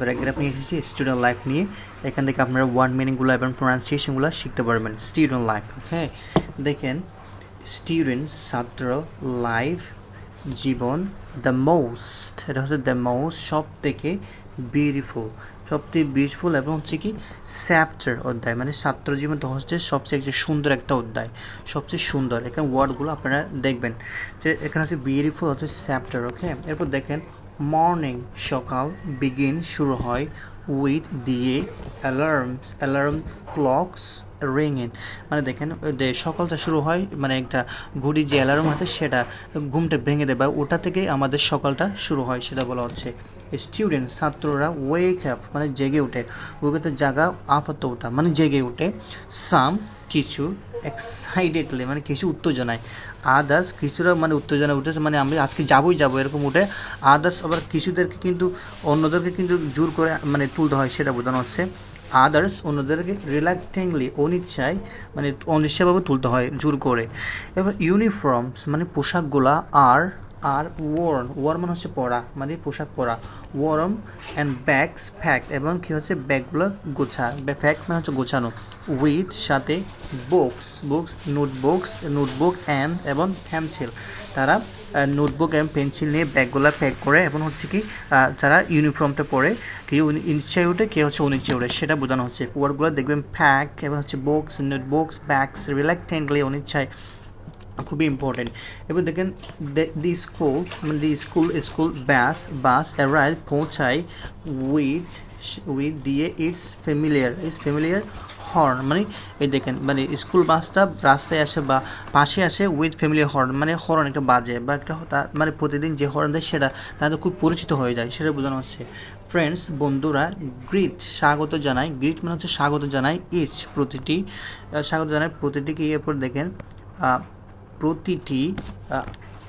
Paragraph নিয়ে এসেছি student life নিয়ে। এখান থেকে আপনারা ওয়ার্ড মিনিংগুলো এবং প্রোনাউন্সিয়েশনগুলো শিখতে পারবেন। স্টুডেন্ট লাইফ হ্যাঁ দেখেন স্টুডেন্ট ছাত্র লাইফ জীবন দ্য মোস্ট এটা হচ্ছে দ্য মোস্ট সব থেকে বিউটিফুল সবথেকে বিউটিফুল এবং হচ্ছে কি স্যাপ্টার অধ্যায় মানে ছাত্র জীবন হচ্ছে সবচেয়ে একটি সুন্দর একটা অধ্যায়, সবচেয়ে সুন্দর। এখানে ওয়ার্ডগুলো আপনারা দেখবেন যে এখানে হচ্ছে বিউটিফুল হচ্ছে স্যাপ্টার ওকে এরপর দেখেন মর্নিং সকাল বিগিন শুরু হয় উইথ দিয়ে অ্যালার্মস অ্যালার্ম ক্লকস রিংইং মানে দেখেন, যে সকালটা শুরু হয় মানে একটা ঘড়ি যে অ্যালার্ম আছে, সেটা ঘুমটা ভেঙে দেয় বা ওটা থেকেই আমাদের সকালটা শুরু হয়, সেটা বলা হচ্ছে। স্টুডেন্ট ছাত্ররা ওয়েক আপ মানে জেগে ওঠে ওকে জাগা, আপাতত ওঠা মানে জেগে ওঠে সাম কিছু এক্সাইটেডলি মানে কিছু উত্তেজনায়। আদার্স কিছুরা মানে উত্তেজনা উঠেছে মানে আমি আজকে যাবই যাব এরকম উঠে। আদার্স আবার কিছুদেরকে কিন্তু, অন্যদেরকে কিন্তু জোর করে মানে তুলতে হয়, সেটা বোঝানো হচ্ছে। আদার্স অন্যদেরকে রিল্যাক্টিংলি অনিচ্ছায় মানে অনিচ্ছাভাবে তুলতে হয়, জোর করে। এবার ইউনিফর্মস মানে পোশাকগুলা আর আর ওয়ার্ন ওয়ার মানে হচ্ছে পরা মানে পোশাক পরা। ওয়ার্ম অ্যান্ড ব্যাগস ফ্যাক্ট এবং কী হচ্ছে? ব্যাগগুলো গোছা ফ্যাক্ট মানে হচ্ছে গোছানো। উইথ সাথে books books notebooks notebook and এবং পেন্সিল তারা নোটবুক এবং পেন্সিল নিয়ে ব্যাগগুলো প্যাক করে, এবং হচ্ছে কি তারা ইউনিফর্মটা পরে ইচ্ছায় উঠে কেউ হচ্ছে? অনিচ্ছায় উঠে, সেটা বোঝানো হচ্ছে। ওয়ার্ডগুলো দেখবেন ফ্যাক এবং হচ্ছে বুকস নোটবুকস ব্যাগস রিল্যাক্টেন্টলি অনিচ্ছায়। খুবই ইম্পর্টেন্ট এবার দেখেন দি স্কুল মানে the school school bus bus arrive পৌঁছায় উইথ উইথ দিয়ে it's familiar it's familiar horn মানে এই দেখেন মানে স্কুল বাসটা রাস্তায় আসে বা পাশে আসে উইথ ফ্যামিলি হর্ন মানে হর্ন একটা বাজে বা একটা মানে প্রতিদিন যে হর্ন দেয় সেটা তাদের খুব পরিচিত হয়ে যায়, সেটা বোঝানো হচ্ছে। ফ্রেন্ডস বন্ধুরা গ্রিট স্বাগত জানাই গ্রিট মানে হচ্ছে স্বাগত জানাই ইচ প্রতিটি স্বাগত জানাই প্রতিটিকে, এরপর দেখেন প্রতিটি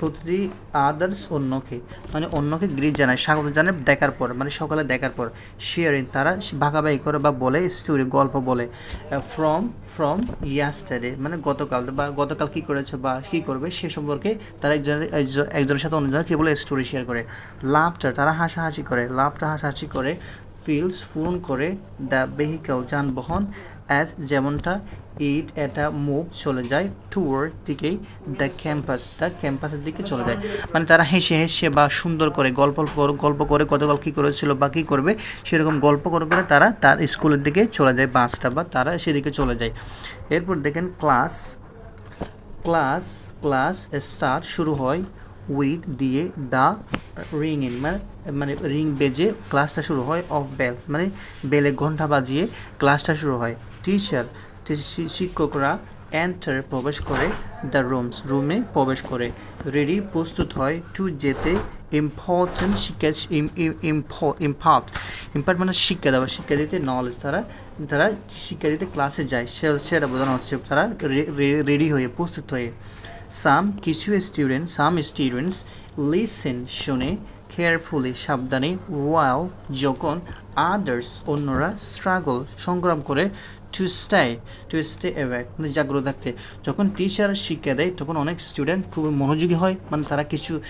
প্রতিটি আদার্স অন্যকে মানে অন্যকে গ্রিট জানায়, স্বাগত জানায়, দেখার পর মানে সকালে দেখার পর শেয়ারিং তারা ভাগাভাগি করে বা বলে স্টোরি গল্প বলে। ফ্রম ফ্রম ইয়াস্টারে মানে গতকাল, বা গতকাল কী করেছে বা কী করবে, সে সম্পর্কে তারা একজনের একজন- একজনের সাথে অন্যজনের কী বলে স্টোরি শেয়ার করে। লাভটা তারা হাসাহাসি করে লাভটা হাসাহাসি করে ফিলস পূরণ করে দ্য ভেহিকেল যানবাহন অ্যাজ যেমনটা ইট এটা মুভ চলে যায় টুয়ার দিকেই দ্য ক্যাম্পাস, দ্য ক্যাম্পাসের দিকে চলে যায়। মানে তারা হেসে হেসে বা সুন্দর করে গল্প গল্প করে গতকাল কী করেছিল বা কী করবে, সেরকম গল্প করে করে তারা তার স্কুলের দিকে চলে যায় বাসটা বা তারা সেদিকে চলে যায়। এরপর দেখেন ক্লাস ক্লাস ক্লাস স্টার্ট শুরু হয় উইথ দিয়ে দ্য রিং ইন মানে মানে রিং বেজে ক্লাসটা শুরু হয় অফ বেলস মানে বেলে ঘণ্টা বাজিয়ে ক্লাসটা শুরু হয়। টিচার শিক্ষকরা এন্টার প্রবেশ করে দ্য রুমস রুমে প্রবেশ করে। রেডি প্রস্তুত হয় টু যেতে ইম্পর্টেন্ট শিক্ষা ইম্পার্ট ইম্পার্ট মানে শিক্ষা দেওয়া, শিক্ষা দিতে নলেজ তারা তারা শিক্ষা দিতে ক্লাসে যায়। সেটা বোঝানো হচ্ছে, তারা রেডি হয়ে প্রস্তুত হয়ে। সাম কিছু স্টুডেন্ট সাম স্টুডেন্টস লিসেন শুনে কেয়ারফুলি সাবধানে ওয়াল যখন আদার্স অন্যরা স্ট্রাগল সংগ্রাম করে to stay to stay awake মানে জাগ্রত থাকতে। যখন টিচার শিক্ষা দেয় তখন অনেক স্টুডেন্ট খুব মনোযোগী হয়। মানে তারা কিছু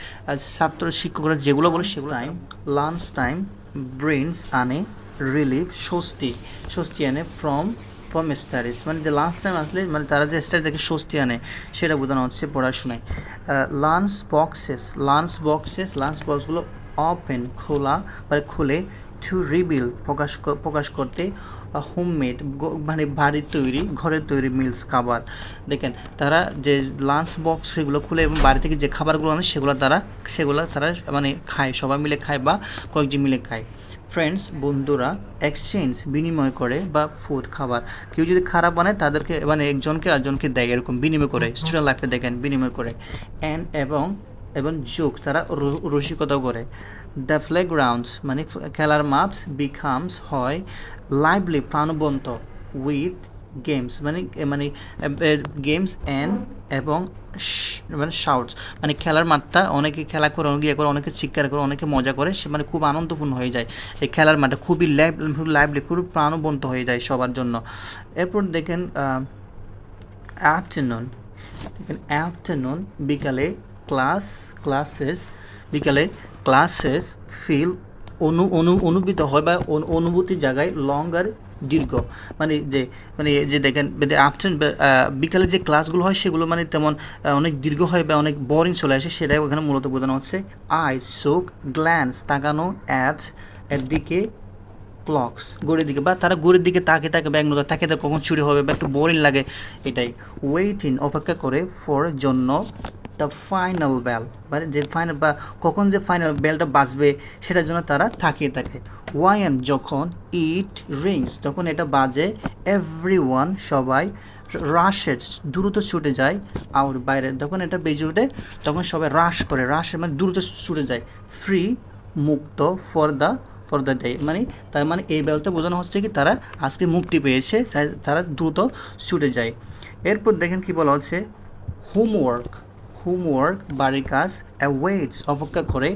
ছাত্র শিক্ষকরা যেগুলো বলে সেগুলো টাইম লাঞ্চ টাইম ব্রেনস আনে রিলিফ স্বস্তি স্বস্তি আনে ফ্রম ফ্রম স্টাডিজ মানে যে লাঞ্চ টাইম আসলে মানে তারা যে স্টাডি থেকে স্বস্তি আনে, সেটা বোঝানো হচ্ছে পড়াশোনায় lunch boxes lunch boxes lunch বক্সগুলো ওপেন খোলা মানে খুলে টু রিবিল প্রকাশ প্রকাশ করতে হোমমেড মানে বাড়ির তৈরি ঘরের তৈরি মিলস খাবার। দেখেন তারা যে লাঞ্চ বক্স সেগুলো খুলে এবং বাড়ি থেকে যে খাবারগুলো আনে সেগুলো তারা সেগুলো তারা মানে খায় সবাই মিলে খায় বা কয়েকজন মিলে খায়। ফ্রেন্ডস বন্ধুরা এক্সচেঞ্জ বিনিময় করে বা ফুড খাবার। কেউ যদি খারাপ বানায় তাদেরকে মানে একজনকে আরেকজনকে দেয় এরকম বিনিময় করে। স্টুডেন্ট লাইফে দেখেন বিনিময় করে। অ্যান্ড এবং এবং যোগ তারা রসিকতাও করে। দ্য প্লেগ্রাউন্ডস মানে খেলার মাঠ বিকামস হয় লাইভলি প্রাণবন্ত উইথ গেমস মানে মানে গেমস অ্যান্ড এবং মানে শাউটস মানে খেলার মাঠটা অনেকে খেলা করে, অনেকে ইয়ে করে, অনেকে চিৎকার করে, অনেকে মজা করে, সে মানে খুব আনন্দপূর্ণ হয়ে যায়। এই খেলার মাঠটা খুবই লাইভ লাইভলি খুব প্রাণবন্ত হয়ে যায় সবার জন্য। এরপর দেখেন আফটারনুন দেখেন আফটারনুন বিকালে ক্লাস ক্লাসেস বিকালে ক্লাসেস ফিল অনু অনু, অনুভূত হয় বা অনু- অনুভূতির জায়গায় লং আর দীর্ঘ। মানে যে মানে যে দেখেন আফটার বিকালে যে ক্লাসগুলো হয় সেগুলো মানে তেমন অনেক দীর্ঘ হয় বা অনেক বোরিং চলে আসে, সেটাই ওখানে মূলত বোঝানো হচ্ছে। আই চোখ গ্ল্যান্স তাকানো অ্যাট এর দিকে ক্লকস গড়ির দিকে। বা তারা গড়ির দিকে তাকে তাকে ব্যাগ নজর তাকে তাকে কখন চুরি হবে বা একটু বোরিং লাগে, এটাই। ওয়েটিং অপেক্ষা করে ফর জন্য দ্য ফাইনাল বেল মানে যে ফাইনাল বা কখন যে ফাইনাল বেলটা বাজবে সেটার জন্য তারা থাকিয়ে থাকে। ওয়াইন যখন ইট রিংস যখন এটা বাজে এভরি ওয়ান সবাই রাশের দ্রুত ছুটে যায় আউট বাইরে। যখন এটা বেজে উঠে তখন সবাই রাশ করে রাশের মানে দ্রুত ছুটে যায়। ফ্রি মুক্ত for the for the day মানে তার মানে এই বেলতে বোঝানো হচ্ছে কি তারা আজকে মুক্তি পেয়েছে, তাই তারা দ্রুত ছুটে যায়। এরপর দেখেন কি বলা হচ্ছে হোমওয়ার্ক হোমওয়ার্ক বাড়ির কাজ অ্যাওয়েটস অপেক্ষা করে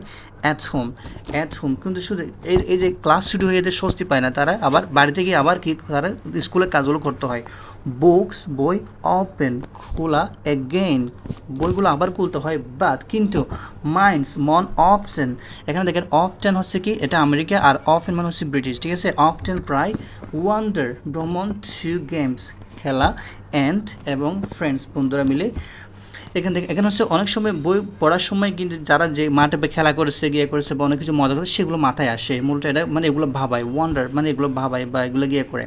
অ্যাট হোম অ্যাট হোম কিন্তু শুধু এই এই যে ক্লাস শুরু হয়ে যেতে স্বস্তি পায় না, তারা আবার বাড়িতে গিয়ে আবার কি তারা স্কুলের কাজগুলো করতে হয়। বুকস বই ওপেন খোলা এগেইন বইগুলো আবার খুলতে হয় বাট কিন্তু মাইন্ডস মন অপশন এখানে দেখেন অফটেন হচ্ছে কি, এটা আমেরিকা, আর অফেন মানে হচ্ছে ব্রিটিশ, ঠিক আছে? অফটেন প্রায় ওয়ান্ডার ভ্রমণ টু গেমস খেলা অ্যান্ড এবং ফ্রেন্ডস বন্ধুরা মিলে এখান থেকে, এখানে হচ্ছে অনেক সময় বই পড়ার সময় কিন্তু যারা যে মাঠে খেলা করেছে, গিয়ে করেছে বা অনেক কিছু মজা করেছে সেগুলো মাথায় আসে। মূলত এটা মানে এগুলো ভাবায় ওয়ান্ডার মানে এগুলো ভাবায় বা এগুলো গিয়ে করে।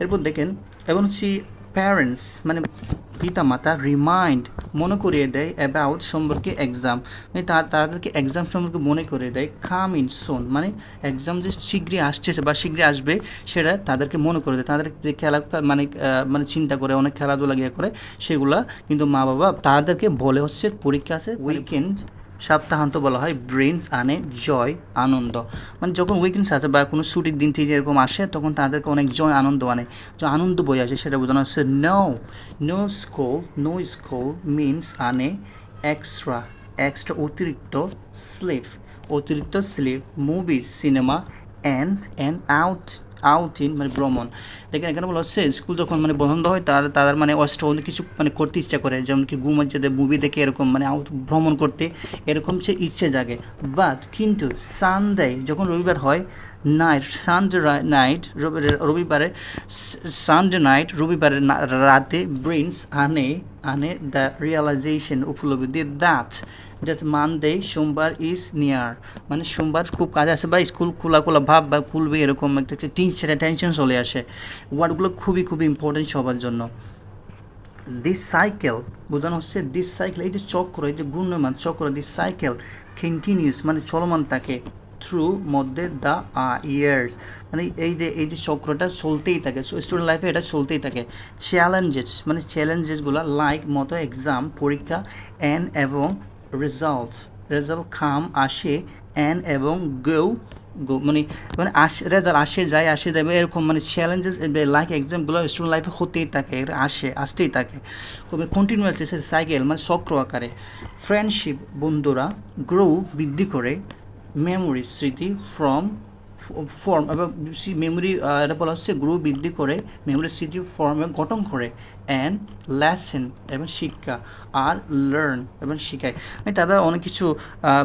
এরপর দেখেন এবং হচ্ছে প্যারেন্টস মানে পিতা মাতা রিমাইন্ড মনে করিয়ে দেয় অ্যাবাউট সম্পর্কে এক্সাম মানে তাদেরকে এক্সাম সম্পর্কে মনে করিয়ে দেয় কাম ইন সোন মানে এক্সাম যে শীঘ্রই আসছে বা শীঘ্রই আসবে সেটা তাদেরকে মনে করে দেয়। তাদের যে খেলা মানে মানে চিন্তা করে অনেক খেলাধুলা গিয়ে করে সেগুলা কিন্তু মা বাবা তাদেরকে বলে হচ্ছে পরীক্ষা আছে উইকেন্ড সপ্তাহান্ত বলা হয় ব্রেনস আনে জয়, আনন্দ। মানে যখন উইকেন্ডস আসে বা কোনো ছুটির দিন থেকে এরকম আসে, তখন তাদেরকে অনেক জয়, আনন্দ আনে। যে আনন্দ বই আসে সেটা বোঝানো হচ্ছে no no school no school means আনে এক্সট্রা এক্সট্রা অতিরিক্ত স্লিপ অতিরিক্ত স্লিপ মুভি সিনেমা and and out outing মানে ভ্রমণ। দেখেন এখানে বলা হচ্ছে স্কুল যখন মানে বন্ধ হয়, তার তাদের মানে অস্ত্র অনেক কিছু মানে করতে ইচ্ছা করে। যেমন কি ঘুমাচ্ছে মুভি দেখে এরকম মানে আউট ভ্রমণ করতে এরকম সে ইচ্ছে জাগে। বাট কিন্তু সানডে যখন রবিবার হয় নাইট সানডে নাইট রবিবারে সানডে নাইট রবিবারের রাতে ব্রিন্স আনে আনে দ্য রিয়েলাইজেশন উপলব্ধি দ্যাট জাস্ট মান মানডে সোমবার ইজ নিয়ার মানে সোমবার খুব কাজ আসে বা স্কুল খোলা খোলা ভাব বা খুলবে এরকম একটা টেনশন টেনশন চলে আসে। ওয়ার্ডগুলো খুবই খুবই ইম্পর্টেন্ট সবার জন্য। দিস সাইকেল বোঝানো হচ্ছে দিস সাইকেল এই যে চক্র, এই যে গুণমান চক্র দিস সাইকেল কন্টিনিউস মানে চলমান থাকে থ্রু মধ্যে দ্য ইয়ার্স মানে এই যে এই যে চক্রটা চলতেই থাকে স্টুডেন্ট লাইফে এটা চলতেই থাকে। চ্যালেঞ্জেস মানে চ্যালেঞ্জেসগুলো লাইক মতো এক্সাম পরীক্ষা অ্যান এবং রেজাল্ট রেজাল্ট কাম আসে অ্যান এবং গো গো মানে মানে আসে রেজাল্ট আসে, যায়, আসে যাবে এরকম মানে চ্যালেঞ্জেস লাইক এক্সামগুলো স্টুডেন্ট লাইফে হতেই থাকে আসে, আসতেই থাকে। খুবই কন্টিনিউয়াস সাইকেল মানে চক্র আকারে। ফ্রেন্ডশিপ বন্ধুরা গ্রো বৃদ্ধি করে মেমোরি স্মৃতি ফ্রম ফর্ম এবং সি মেমোরি এটা বলা হচ্ছে গ্রো বৃদ্ধি করে মেমোরি স্মৃতি ফর্মে গঠন করে অ্যান্ড লেসেন এবং শিক্ষা, আর লার্ন এবং শিখায়। তারা অনেক কিছু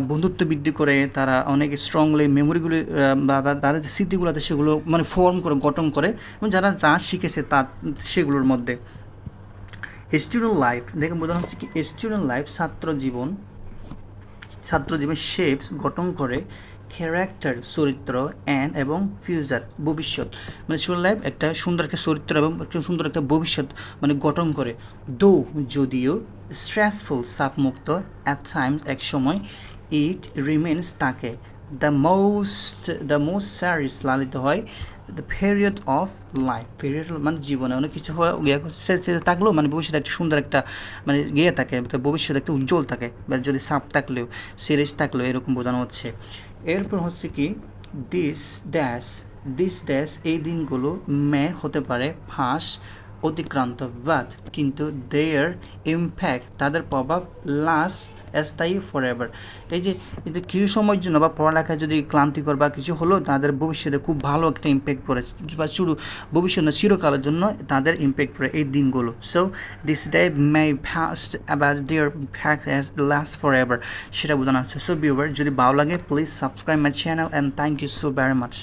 বন্ধুত্ব বৃদ্ধি করে, তারা অনেক স্ট্রংলি মেমোরিগুলি বা তাদের যে স্মৃতিগুলো আছে সেগুলো মানে ফর্ম করে, গঠন করে, এবং যারা যা শিখেছে তা, সেগুলোর মধ্যে। স্টুডেন্ট লাইফ দেখে বোঝানো হচ্ছে কি স্টুডেন্ট লাইফ ছাত্র জীবন ছাত্র জীবন শেপস গঠন করে ক্যারেক্টার চরিত্র অ্যান্ড এবং ফিউচার ভবিষ্যৎ। মানে স্টুডেন্ট লাইফ একটা সুন্দর একটা চরিত্র এবং একটা সুন্দর একটা ভবিষ্যৎ মানে গঠন করে। দো যদিও স্ট্রেসফুল চাপমুক্ত অ্যাট টাইমস এক সময় ইট রিমেন্স তাকে। The most the most cherished লালিত হয় the period of life period মানে জীবনে অনেক কিছু থাকলেও মানে ভবিষ্যতে একটা সুন্দর একটা মানে ইয়ে থাকে ভবিষ্যতে একটা উজ্জ্বল থাকে। বা যদি সাপ থাকলেও সিরিজ থাকলেও এরকম বোঝানো হচ্ছে। এরপর হচ্ছে কি দিস ড্যাশ দিস ড্যাশ এই দিনগুলো মে হতে পারে ফাঁস অতিক্রান্ত বাট কিন্তু দেয়ার ইম্প্যাক্ট তাদের প্রভাব লাস্ট স্থায়ী ফর এভার এই যে এই যে কিছু সময়ের জন্য বা পড়ালেখায় যদি ক্লান্তিকর বা কিছু হলো তাদের ভবিষ্যতে খুব ভালো একটা ইম্প্যাক্ট পড়ে বা শুরু ভবিষ্যৎ না, চিরকালের জন্য তাদের ইম্প্যাক্ট পড়ে এই দিনগুলো। So this day may fast about dear fact as last forever সেটা বোঝানো আছে সো ভিউয়ার যদি ভালো লাগে please subscribe my channel and thank you so very much